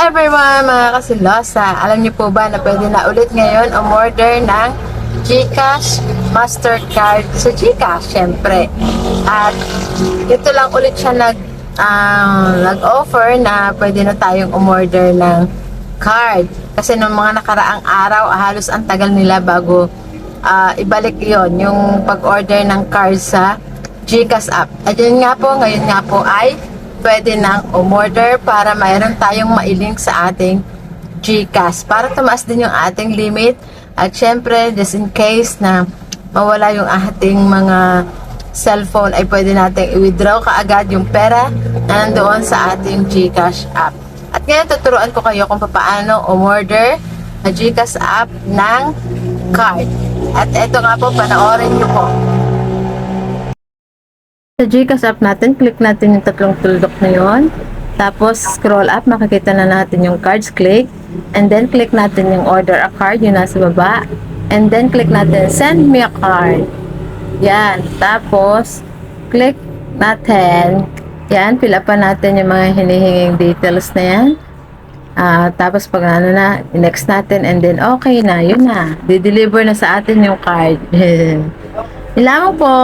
everyone mga kasilosa! Alam niyo po ba na pwede na ulit ngayon umorder ng GCash Mastercard sa GCash, syempre. At ito lang ulit siya nag, ah, nag-offer na pwede na tayong umorder ng card. Kasi nung mga nakaraang araw, halos ang tagal nila bago ah, ibalik yon yung pag-order ng card sa GCash app. At yun nga po, ngayon nga po ay pwede nang umorder para mayroon tayong mailink sa ating GCash para tumaas din yung ating limit at syempre just in case na mawala yung ating mga cellphone ay pwede nating i-withdraw kaagad yung pera na nandoon sa ating GCash app. At ngayon tuturuan ko kayo kung paano umorder na GCash app ng card. At eto nga po, panoorin nyo po. Sa Gcash app natin, click natin yung tatlong tuldok na yun. Tapos, scroll up, makikita na natin yung cards, click. And then, click natin yung order a card, yung nasa baba. And then, click natin, send me a card. Yan. Tapos, click natin. Yan, fill up pa natin yung mga hinihinging details na yan. Ah, tapos pag ano na, next natin and then okay na, yun na. Di-deliver na sa atin yung card. Ilangan po.